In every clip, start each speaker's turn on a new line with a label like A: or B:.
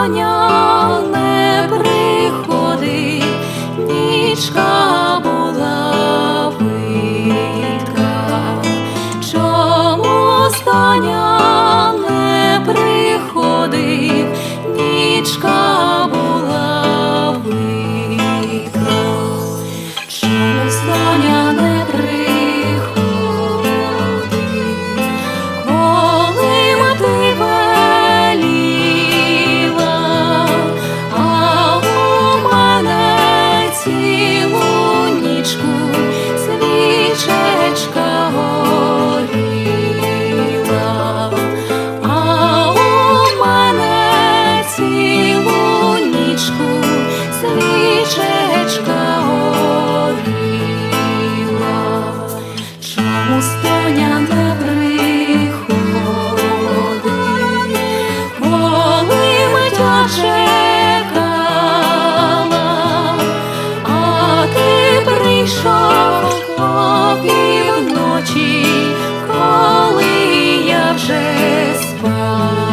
A: Таня не приходи, нічка була видка, чому Таня не приходи, нічка була видка, чому Таня world.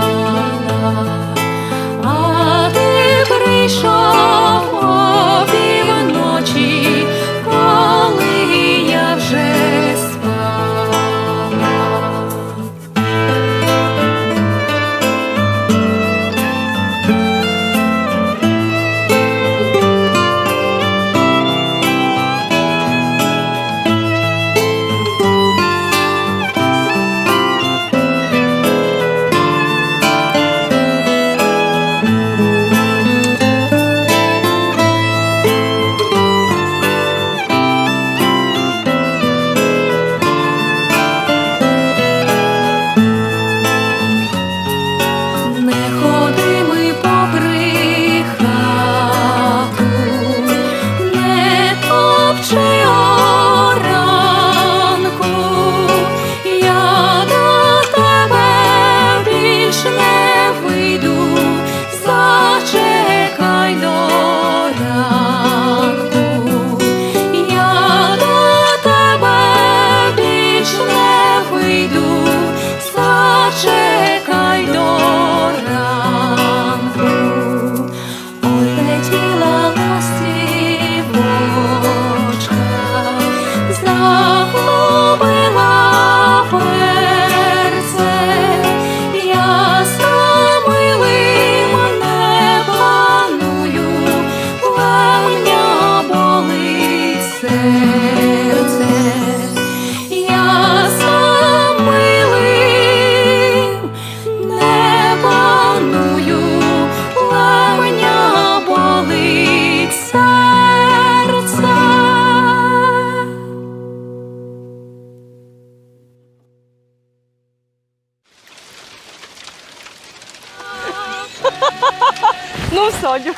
A: Ну, садюк.